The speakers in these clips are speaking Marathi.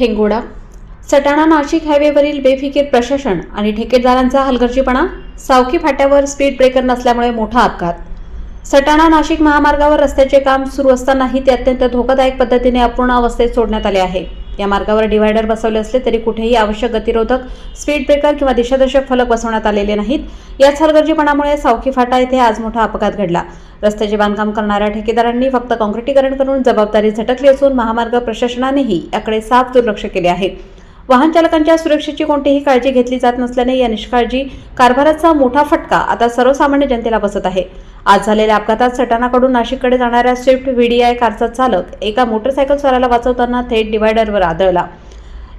ठेंगोडा सटाणा नाशिक हायवेवरील बेफिकीर प्रशासन आणि ठेकेदारांचा हलगर्जीपणा सावकी फाट्यावर स्पीड ब्रेकर नसल्यामुळे मोठा अपघात. सटाणा नाशिक महामार्गावर रस्त्याचे काम सुरू असतानाही ते अत्यंत धोकादायक पद्धतीने अपूर्ण अवस्थेत सोडण्यात आले आहे. या मार्गावर डिव्हायडर बसवले असले तरी कुठेही आवश्यक गतिरोधक स्पीड ब्रेकर किंवा दिशादर्शक फलक बसवण्यात आलेले नाहीत. याच हलगर्जीपणामुळे सावकी फाटा येथे आज मोठा अपघात घडला. रस्त्याचे बांधकाम करणाऱ्या ठेकेदारांनी फक्त काँक्रिटीकरण करून जबाबदारी झटकली असून महामार्ग प्रशासनानेही याकडे साफ दुर्लक्ष केले आहे. वाहन चालकांच्या सुरक्षेची कोणतीही काळजी घेतली जात नसल्याने या निष्काळजी कारभाराचा मोठा फटका आता सर्वसामान्य जनतेला बसत आहे. आज झालेल्या अपघातात सटाणाकडून नाशिककडे जाणाऱ्या स्विफ्ट व्हीडीआय कारचा चालक एका मोटरसायकल स्वाराला वाचवताना थेट डिवायडरवर आदळला.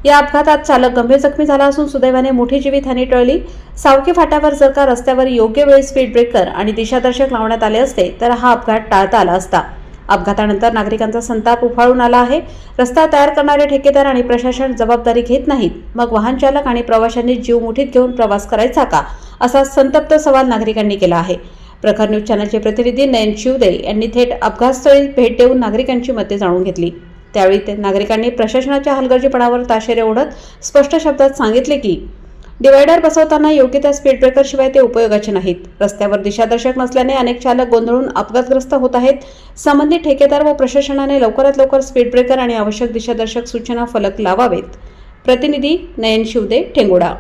या अपघातात चालक गंभीर जखमी झाला असून सुदैवाने मोठी जीवितहानी टळली. सावकी फाट्यावर जर का रस्त्यावर योग्य वेळी स्पीड ब्रेकर आणि दिशादर्शक लावण्यात आले असते तर हा अपघात टाळता आला असता. अपघातानंतर नागरिकांचा संताप उफाळून आला आहे. रस्ता तयार करणारे ठेकेदार आणि प्रशासन जबाबदारी घेत नाहीत. मग वाहन चालक आणि प्रवाशांनी जीव मुठीत घेऊन प्रवास करायचा का? असा संतप्त सवाल नागरिकांनी केला आहे. प्रखर न्यूज चॅनलचे प्रतिनिधी नयन शिवदे यांनी थेट अपघातस्थळी भेट देऊन नागरिकांची मते जाणून घेतली. त्यावेळी ते नागरिकांनी प्रशासनाच्या हलगर्जीपणावर ताशेरे ओढत स्पष्ट शब्दात सांगितले की डिवायडर बसवताना योग्य त्या स्पीड ब्रेकर शिवाय ते उपयोगाचे नाहीत. रस्त्यावर दिशादर्शक नसल्याने अनेक चालक गोंधळून अपघातग्रस्त होत आहेत. संबंधित ठेकेदार व प्रशासनाने लवकरात लवकर स्पीड ब्रेकर आणि आवश्यक दिशादर्शक सूचना फलक लावावेत. प्रतिनिधी नयन शिवदे ठेंगोडा.